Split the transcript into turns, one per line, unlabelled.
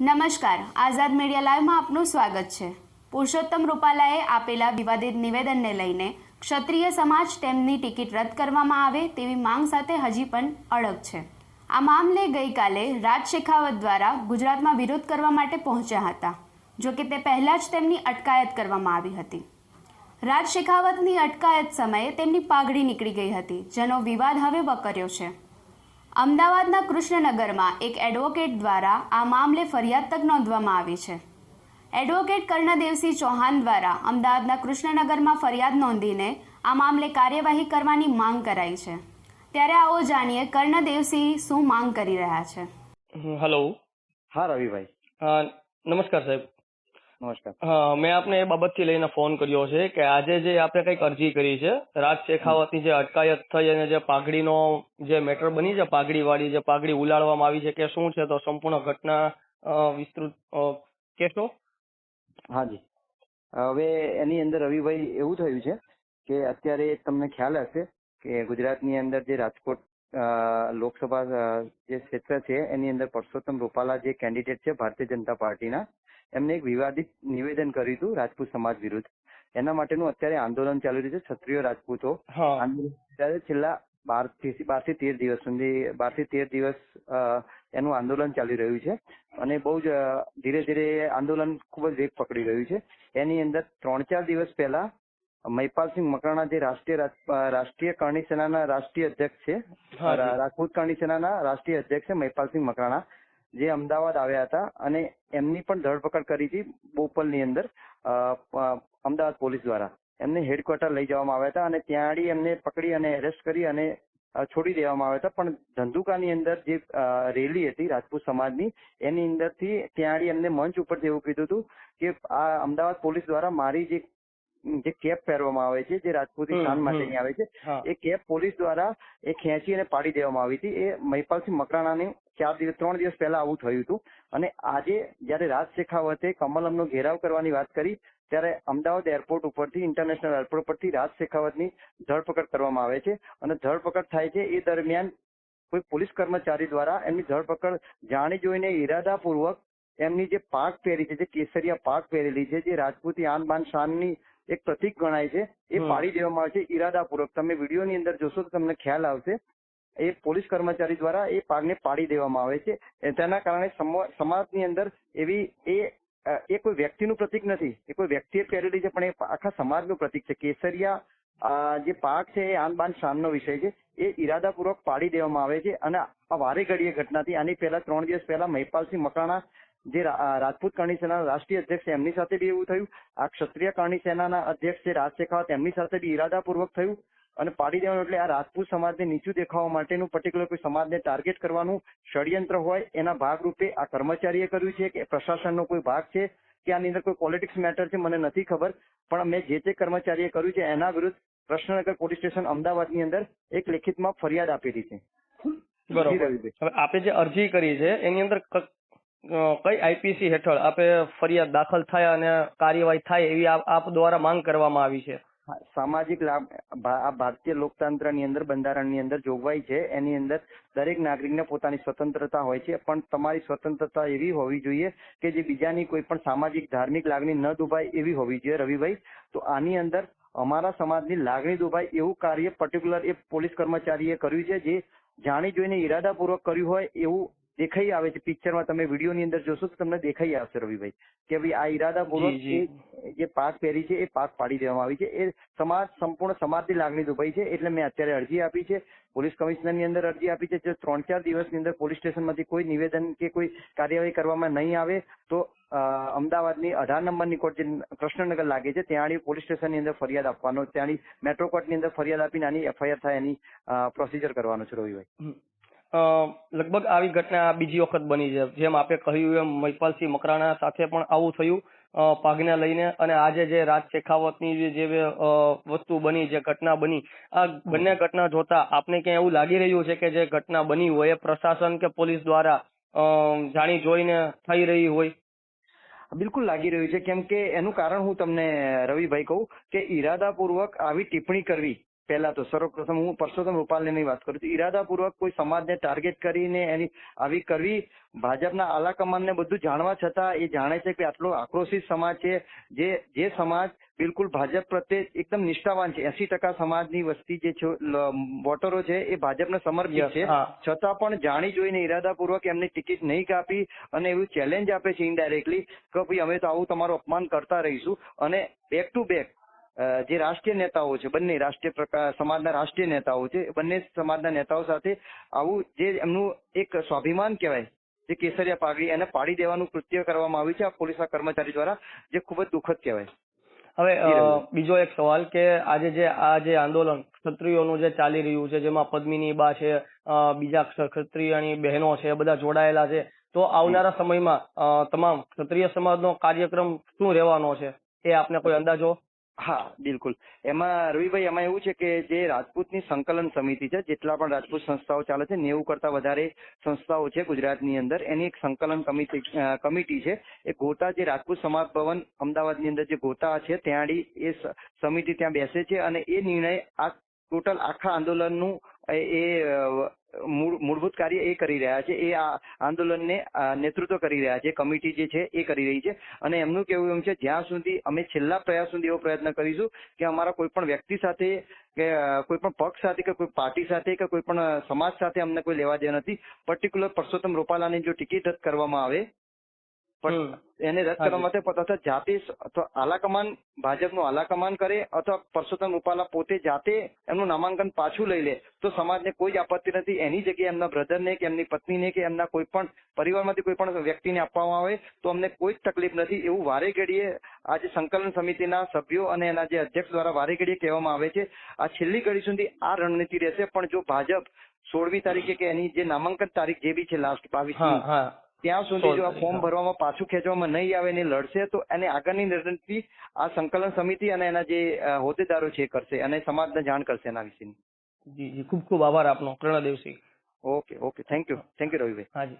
નમસ્કાર. આઝાદ મીડિયા લાઈવમાં આપનું સ્વાગત છે. પુરુષોત્તમ રૂપાલાએ આપેલા વિવાદિત નિવેદનને લઈને ક્ષત્રિય સમાજ તેમની ટિકિટ રદ કરવામાં આવે તેવી માંગ સાથે હજી પણ અડગ છે. આ મામલે ગઈકાલે રાજ શેખાવત દ્વારા ગુજરાતમાં વિરોધ કરવા માટે પહોંચ્યા હતા, જો કે તે પહેલાં જ તેમની અટકાયત કરવામાં આવી હતી. રાજ શેખાવતની અટકાયત સમયે તેમની પાઘડી નીકળી ગઈ હતી, જેનો વિવાદ હવે વકર્યો છે. અમદાવાદના કૃષ્ણનગરમાં એક એડવોકેટ દ્વારા આ મામલે ફરિયાદ તક નોંધવામાં આવી છે. એડવોકેટ કર્ણદેવસિંહ ચૌહાણ દ્વારા અમદાવાદના કૃષ્ણનગરમાં ફરિયાદ નોંધીને આ મામલે કાર્યવાહી કરવાની માંગ કરાઈ છે. ત્યારે આવો જાણીએ કર્ણદેવસિંહ શું માંગ કરી રહ્યા છે.
હેલો
હા રવિભાઈ.
નમસ્કાર સાહેબ.
નમસ્કાર.
મેં આપને એ બાબતથી લઈને ફોન કર્યો છે કે આજે જે આપણે કંઈક અરજી કરી છે રાજ શેખાવતની જે અટકાયત થઈ અને જે પાઘડીનો જે મેટર બની છે પાઘડીવાળી જે પાઘડી ઉલાડવામાં આવી છે કે શું છે તો સંપૂર્ણ ઘટના વિસ્તૃત કહેશો?
હાજી. હવે એની અંદર રવિભાઈ એવું થયું છે કે અત્યારે તમને ખ્યાલ હશે કે ગુજરાતની અંદર જે રાજકોટ લોકસભા જે ક્ષેત્ર છે એની અંદર પરસોત્તમ રૂપાલા જે કેન્ડિડેટ છે ભારતીય જનતા પાર્ટીના એમને એક વિવાદિત નિવેદન કર્યું હતું રાજપૂત સમાજ વિરુદ્ધ. એના માટેનું અત્યારે આંદોલન ચાલી રહ્યું છે ક્ષત્રિય રાજપૂતો. ત્યારે છેલ્લા બારથી બારથી તેર દિવસ સુધી બારથી તેર દિવસ એનું આંદોલન ચાલી રહ્યું છે. અને બહુ જ ધીરે ધીરે આંદોલન ખૂબ જ વેગ પકડી રહ્યું છે. એની અંદર ત્રણ ચાર દિવસ પહેલા મહિપાલસિંહ મકરાણા જે રાષ્ટ્રીય રાષ્ટ્રીય કરણી સેનાના રાષ્ટ્રીય અધ્યક્ષ છે રાજપૂત કરણી સેનાના રાષ્ટ્રીય અધ્યક્ષ છે મહિપાલસિંહ મકરાણા. જે અમદાવાદ આવ્યા હતા અને એમની પણ ધરપકડ કરી હતી બોપલની અંદર અમદાવાદ પોલીસ દ્વારા. એમને હેડક્વાર્ટર લઈ જવામાં આવ્યા હતા અને ત્યાં એમને પકડી અને એરેસ્ટ કરી અને છોડી દેવામાં આવ્યા હતા. પણ ધંધુકાની અંદર જે રેલી હતી રાજપૂત સમાજની, એની અંદરથી ત્યાં એમને મંચ ઉપરથી એવું કીધું હતું કે આ અમદાવાદ પોલીસ દ્વારા મારી જે જે કેપ પહેરવામાં આવે છે જે રાજપૂતી શાન માટેની આવે છે એ કેપ પોલીસ દ્વારા એ ખેંચી અને પાડી દેવામાં આવી હતી. એ મહિપાલસિંહ મકરાણાની ચાર દિવસ ત્રણ દિવસ પહેલા આવું થયું હતું. અને આજે જયારે રાજ શેખાવતે કમલમનો ઘેરાવ કરવાની વાત કરી ત્યારે અમદાવાદ એરપોર્ટ ઉપરથી ઇન્ટરનેશનલ એરપોર્ટ પરથી રાજ શેખાવતની ધરપકડ કરવામાં આવે છે. અને ધરપકડ થાય છે એ દરમિયાન કોઈ પોલીસ કર્મચારી દ્વારા એમની ધરપકડ જાણી જોઈને ઈરાદાપૂર્વક એમની જે પાક પહેરી છે જે કેસરિયા પાક પહેરેલી છે જે રાજપૂતી આન બાન શાનની એક પ્રતિક ગણાય છે. એ પાડી દેવામાં આવે છે ઈરાદાપૂર્વક. તમે વિડીયોની અંદર જોશો તો તમને ખ્યાલ આવશે. એ પોલીસ કર્મચારી દ્વારા એ પાકને પાડી દેવામાં આવે છે. તેના કારણે સમાજની અંદર એવી એ એ કોઈ વ્યક્તિનું પ્રતિક નથી. એ કોઈ વ્યક્તિએ પહેરેલી છે પણ એ આખા સમાજનું પ્રતિક છે. કેસરિયા જે પાક છે એ આનબાન શાનનો વિષય છે. એ ઈરાદાપૂર્વક પાડી દેવામાં આવે છે અને આ વારે ઘડીએ ઘટનાથી આની પહેલા ત્રણ દિવસ પહેલા મહિપાલસિંહ મકરાણા જે રાજપૂત કરણી સેનાના રાષ્ટ્રીય અધ્યક્ષ છે એમની સાથે બી એવું થયું. આ ક્ષત્રિય કરણી સેનાના અધ્યક્ષ છે રાજ શેખાવત એમની સાથે બી ઈરાદાપૂર્વક થયું અને પાડી દેવાનું એટલે આ રાજપૂત સમાજને નીચું દેખાવા માટેનું પર્ટિક્યુલર કોઈ સમાજને ટાર્ગેટ કરવાનું ષડયંત્ર હોય એના ભાગરૂપે આ કર્મચારીએ કર્યું છે કે પ્રશાસનનો કોઈ ભાગ છે કે આની અંદર કોઈ પોલિટિક્સ મેટર છે મને નથી ખબર. પણ મેં જે તે કર્મચારીએ કર્યું છે એના વિરુદ્ધ કૃષ્ણનગર પોલીસ સ્ટેશન અમદાવાદની અંદર એક લેખિતમાં ફરિયાદ આપેલી છે.
બરોબર. હવે આપે જે અરજી કરી છે એની અંદર કઈ આઈપીસી હેઠળ આપે ફરિયાદ દાખલ થાય અને કાર્યવાહી થાય એવી આપ દ્વારા માંગ કરવામાં આવી છે?
સામાજિક લાભ આ ભારતીય લોકતંત્રની અંદર, બંધારણની અંદર જોગવાઈ છે. એની અંદર દરેક નાગરિકને પોતાની સ્વતંત્રતા હોય છે. પણ તમારી સ્વતંત્રતા એવી હોવી જોઈએ કે જે બીજાની કોઈ પણ સામાજિક, ધાર્મિક લાગણી ન દુભાય એવી હોવી જોઈએ રવિભાઈ તો આની અંદર અમારા સમાજની લાગણી દુભાય એવું કાર્ય પર્ટિક્યુલર એ પોલીસ કર્મચારીએ કર્યું છે. જે જાણી જોઈને ઈરાદાપૂર્વક કર્યું હોય એવું દેખાઈ આવે છે. પિક્ચરમાં તમે વિડીયોની અંદર જોશો તો તમને દેખાઈ આવશે રવિભાઈ કે ભાઈ આ ઈરાદાપૂર્વક
જી,
પાક પહેરી છે એ પાક પાડી દેવામાં આવી છે. એ સમાજ સંપૂર્ણ સમાજની લાગણી દુભાઈ છે એટલે મેં અત્યારે અરજી આપી છે. પોલીસ કમિશનરની અંદર અરજી આપી છે. જો ત્રણ ચાર દિવસની અંદર પોલીસ સ્ટેશનમાંથી કોઈ નિવેદન કે કોઈ કાર્યવાહી કરવામાં નહીં આવે તો અમદાવાદની અઢાર નંબરની કોર્ટ જે કૃષ્ણનગર લાગે છે ત્યાં પોલીસ સ્ટેશનની અંદર ફરિયાદ આપવાનો ત્યાંની મેટ્રો કોર્ટની અંદર ફરિયાદ આપીને આની એફઆઈઆર થાય એની પ્રોસિજર કરવાનો છે રવિભાઈ.
લગભગ આવી ઘટના આ બીજી વખત બની છે. જેમ આપે કહ્યું એમ મહિપાલસિંહ મકરાણા સાથે પણ આવું થયું. પાઘને લઈને અને આજે જે રાજ શેખાવતની જે જે વસ્તુ બની જે ઘટના બની આ બંને ઘટના જોતા આપને ક્યાં એવું લાગી રહ્યું છે કે જે ઘટના બની હોય એ પ્રશાસન કે પોલીસ દ્વારા જાણી જોઈને થઈ રહી હોય?
બિલકુલ લાગી રહ્યું છે. કેમ કે એનું કારણ હું તમને રવિભાઈ કહું કે ઈરાદાપૂર્વક આવી ટિપ્પણી કરવી. પહેલા તો સર્વપ્રથમ હું પરસોત્તમ રૂપાલની વાત કરું છું. ઈરાદાપૂર્વક કોઈ સમાજને ટાર્ગેટ કરીને એની આવી કરવી ભાજપના આલાકમાનને બધું જાણવા છતાં એ જાણે છે કે આટલો આક્રોશિત સમાજ છે જે જે સમાજ બિલકુલ ભાજપ પ્રત્યે એકદમ નિષ્ઠાવાન છે. એસી ટકા સમાજની વસ્તી જે વોટરો છે એ ભાજપને સમર્પિત છે. છતાં પણ જાણી જોઈને ઈરાદાપૂર્વક એમની ટિકિટ નહીં કાપી અને એવું ચેલેન્જ આપે છે ઇનડાયરેક્ટલી કે ભાઈ અમે તો આવું તમારું અપમાન કરતા રહીશું. અને બેક ટુ બેક જે રાષ્ટ્રીય નેતાઓ છે બંને રાષ્ટ્રીય સમાજના રાષ્ટ્રીય નેતાઓ છે બંને સમાજના નેતાઓ સાથે આવું જે એમનું એક સ્વાભિમાન કહેવાય જે કેસરિયા પાઘડી એને પાડી દેવાનું કૃત્ય કરવામાં આવ્યું છે આ પોલીસના કર્મચારી દ્વારા જે ખૂબ જ દુઃખદ કહેવાય.
હવે. બીજો એક સવાલ કે આજે જે આ જે આંદોલન ક્ષત્રિયોનું જે ચાલી રહ્યું છે જેમાં પદ્મિની બા છે બીજા ક્ષ- ક્ષત્રિયની બહેનો છે બધા જોડાયેલા છે તો આવનારા સમયમાં તમામ ક્ષત્રિય સમાજનો કાર્યક્રમ શું રહેવાનો છે? એ આપને કોઈ અંદાજો?
હા, બિલકુલ. એમાં રવિભાઈ, એમાં એવું છે કે જે રાજપૂતની સંકલન સમિતિ છે, જેટલા પણ રાજપૂત સંસ્થાઓ ચાલે છે, નેવું કરતા વધારે સંસ્થાઓ છે ગુજરાતની અંદર, એની એક સંકલન કમિટી કમિટી છે. એ ગોતા જે રાજપૂત સમાજ ભવન અમદાવાદની અંદર જે ગોતા છે ત્યાં એ સમિતિ ત્યાં બેસે છે અને એ નિર્ણય આ ટોટલ આખા આંદોલનનું એ એ, મૂળ- મૂળભૂત કાર્ય એ કરી રહ્યા છે. એ આ આંદોલનને નેતૃત્વ કરી રહ્યા છે. કમિટી જે છે એ કરી રહી છે. અને એમનું કેવું એમ છે જ્યાં સુધી અમે છેલ્લા પ્રયાસ સુધી એવો પ્રયત્ન કરીશું કે અમારા કોઈ પણ વ્યક્તિ સાથે કે કોઈ પણ પક્ષ સાથે કે કોઈ પાર્ટી સાથે કે કોઈ પણ સમાજ સાથે અમને કોઈ લેવા દેવા નથી. પર્ટિક્યુલર પરસોત્તમ રૂપાલાની જો ટિકિટ રદ કરવામાં આવે પણ એને રદ કરવા માટે અથવા જાતે અથવા આલાકમાન ભાજપનું આલાકમાન કરે અથવા પરસોત્તમ રૂપાલા પોતે જાતે એમનું નામાંકન પાછું લઈ લે તો સમાજને કોઈ જ આપત્તિ નથી. એની જગ્યાએ એમના બ્રધરને કે એમની પત્નીને કે એમના કોઈ પણ પરિવારમાંથી કોઈ પણ વ્યક્તિને આપવામાં આવે તો અમને કોઈ જ તકલીફ નથી. એવું વારે ઘડીએ આ જે સંકલન સમિતિના સભ્યો અને એના જે અધ્યક્ષ દ્વારા વારે ઘડીએ કહેવામાં આવે છે આ છેલ્લી ઘડી સુધી આ રણનીતિ રહેશે. પણ જો ભાજપ સોળમી તારીખે કે એની જે નામાંકન તારીખ જે બી છે લાસ્ટ
હા.
ત્યાં સુધી જો આ ફોર્મ ભરવામાં પાછું ખેંચવામાં નહીં આવે ને લડશે તો એને આગળની રણનીતિ આ સંકલન સમિતિ અને એના જે હોદ્દેદારો છે એ કરશે અને સમાજને જાણ કરશે એના વિશેની.
જી જી. ખૂબ ખૂબ આભાર આપનો. Karndevsinh
okay okay. Thank you. Thank you Ravibhai.
હાજી